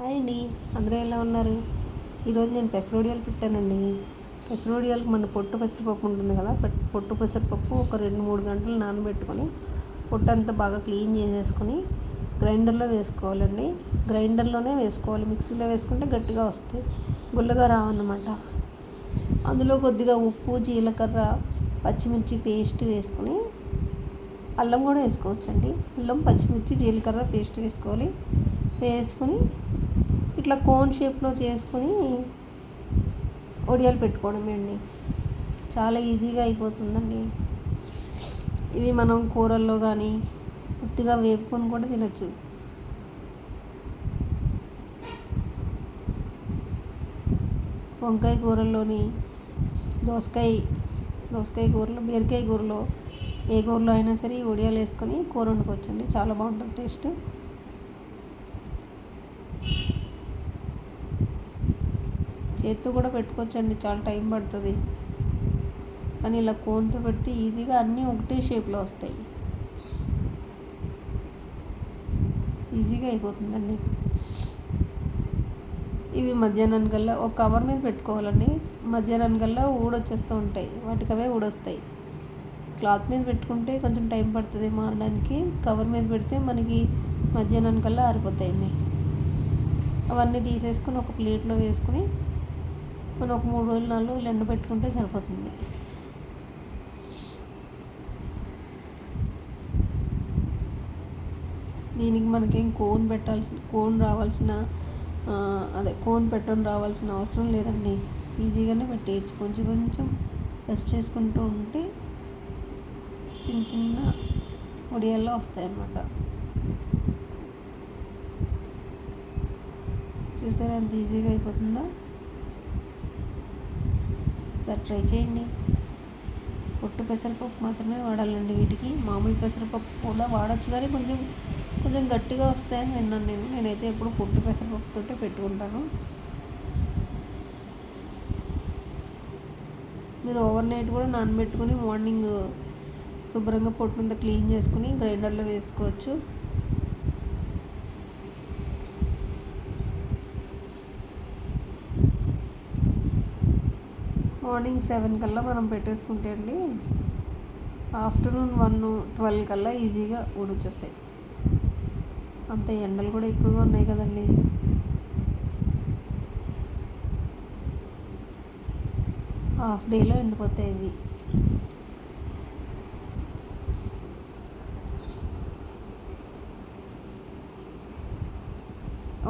Hi అండి. అందరూ ఎలా ఉన్నారు? ఈరోజు నేను పెసరొడియాలు పెట్టానండి. పెసరోడియాలకు మన పొట్టు పెసరపప్పు ఉంటుంది కదా పొట్టు పెసరపప్పు ఒక రెండు మూడు గంటలు నానబెట్టుకొని పొట్టు అంతా బాగా క్లీన్ చేసేసుకొని గ్రైండర్లో వేసుకోవాలండి. గ్రైండర్లోనే వేసుకోవాలి. మిక్సీలో వేసుకుంటే గట్టిగా వస్తాయి. గుల్లగా రావన్నమాట. అందులో కొద్దిగా ఉప్పు జీలకర్ర పచ్చిమిర్చి పేస్ట్ వేసుకొని అల్లం కూడా వేసుకోవచ్చండి. అల్లం పచ్చిమిర్చి జీలకర్ర పేస్ట్ వేసుకోవాలి. వేసుకొని ఇట్లా కోన్ షేప్లో చేసుకొని వడియాలు పెట్టుకోవడమే అండి. చాలా ఈజీగా అయిపోతుందండి. ఇవి మనం కూరల్లో కానీ ఉత్తిగా వేపుకొని కూడా తినచ్చు. వంకాయ కూరల్లోని దోసకాయ దోసకాయ కూరలో బీరకాయ కూరలో ఏ కూరలో అయినా సరే వడియాలు వేసుకొని కూర వండుకోవచ్చండి. చాలా బాగుంటుంది టేస్ట్. చేత్తో కూడా పెట్టుకోవచ్చండి. చాలా టైం పడుతుంది. కానీ ఇలా కోన్తో పెడితే ఈజీగా అన్నీ ఒకటే షేప్లో వస్తాయి. ఈజీగా అయిపోతుందండి. ఇవి మధ్యాహ్నానికల్లా ఒక కవర్ మీద పెట్టుకోవాలండి. మధ్యాహ్నానికల్లా ఊడొచ్చేస్తూ ఉంటాయి. వాటికి అవే ఊడొస్తాయి. క్లాత్ మీద పెట్టుకుంటే కొంచెం టైం పడుతుంది మారడానికి. కవర్ మీద పెడితే మనకి మధ్యాహ్నానికల్లా ఆరిపోతాయండి. అవన్నీ తీసేసుకొని ఒక ప్లేట్లో వేసుకొని మనం ఒక మూడు రోజులు నాలుగు రోజులు ఎండబెట్టుకుంటే సరిపోతుంది. దీనికి మనకేం కోన్ పెట్టాల్సిన కోన్ రావాల్సిన అదే కోన్ పెట్టడం రావాల్సిన అవసరం లేదండి. ఈజీగానే పెట్టేయచ్చు. కొంచెం కొంచెం రెస్ట్ చేసుకుంటూ ఉంటే చిన్న చిన్న వడియాల్లో వస్తాయన్నమాట. చూసారా ఎంత ఈజీగా అయిపోతుందో? ఒకసారి ట్రై చేయండి. పొట్టు పెసరపప్పు మాత్రమే వాడాలండి వీటికి. మామూలు పెసరపప్పు కూడా వాడచ్చు కానీ కొంచెం కొంచెం గట్టిగా వస్తాయని విన్నాను నేను. నేనైతే ఎప్పుడు పొట్టు పెసరపప్పుతో పెట్టుకుంటాను. మీరు ఓవర్ నైట్ కూడా నానబెట్టుకుని మార్నింగ్ శుభ్రంగా పొట్టు క్లీన్ చేసుకుని గ్రైండర్లో వేసుకోవచ్చు. మార్నింగ్ సెవెన్ కల్లా మనం పెట్టేసుకుంటే అండి ఆఫ్టర్నూన్ వన్ ట్వెల్వ్ కల్లా ఈజీగా ఊడొచ్చేస్తాయి. అంత ఎండలు కూడా ఎక్కువగా ఉన్నాయి కదండి. హాఫ్ డేలో ఎండిపోతాయి ఇవి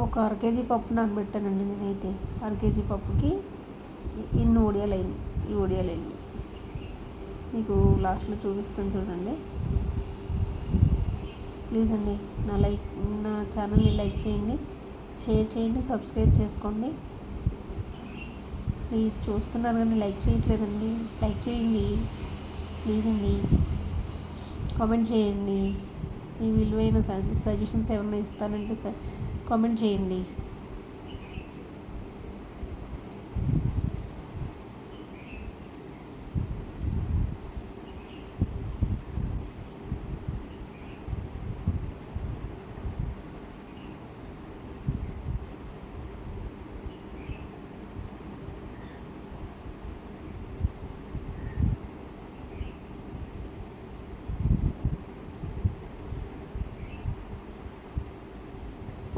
ఒక అర కేజీ పప్పు నానబెట్టానండి నేనైతే. అర కేజీ పప్పుకి ఇన్ని ఒడియాలు అయినాయి. ఈ ఒడియాలు అయినాయి. మీకు లాస్ట్లో చూపిస్తాను చూడండి. ప్లీజ్ అండి నా లైక్ నా ఛానల్ని లైక్ చేయండి షేర్ చేయండి సబ్స్క్రైబ్ చేసుకోండి. ప్లీజ్ చూస్తున్నారు కానీ లైక్ చేయట్లేదండి. లైక్ చేయండి. ప్లీజ్ అండి. కామెంట్ చేయండి. మీ విలువైన సజెషన్స్ ఏమైనా ఇస్తానంటే కామెంట్ చేయండి.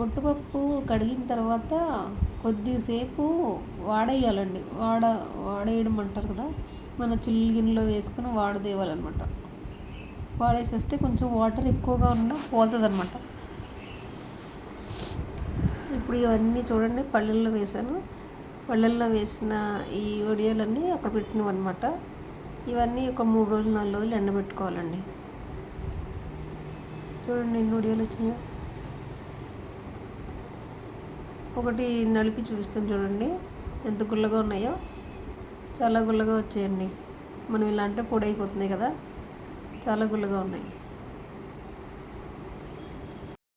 పొట్టుపప్పు కడిగిన తర్వాత కొద్దిసేపు వాడేయాలండి. వాడ వాడేయడం అంటారు కదా మన చిల్లిగిన్నెలో వేసుకొని వాడదేవాలన్నమాట. వాడేసేస్తే కొంచెం వాటర్ ఎక్కువగా ఉన్నా పోతుంది అనమాట ఇప్పుడు ఇవన్నీ చూడండి పళ్ళల్లో వేసాను పళ్ళల్లో వేసిన ఈ ఒడియాలన్నీ అక్కడ పెట్టినవి అనమాట ఇవన్నీ ఒక మూడు రోజులు నాలుగు రోజులు ఎండబెట్టుకోవాలండి. చూడండి ఎన్ని వడియాలు వచ్చినాయో. ఒకటి నలిపి చూపిస్తాను చూడండి. ఎంత గుల్లగా ఉన్నాయో. చాలా గుల్లగా వచ్చాయండి. మనం ఇలా అంటే పొడి అయిపోతుంది కదా. చాలా గుల్లగా ఉన్నాయి.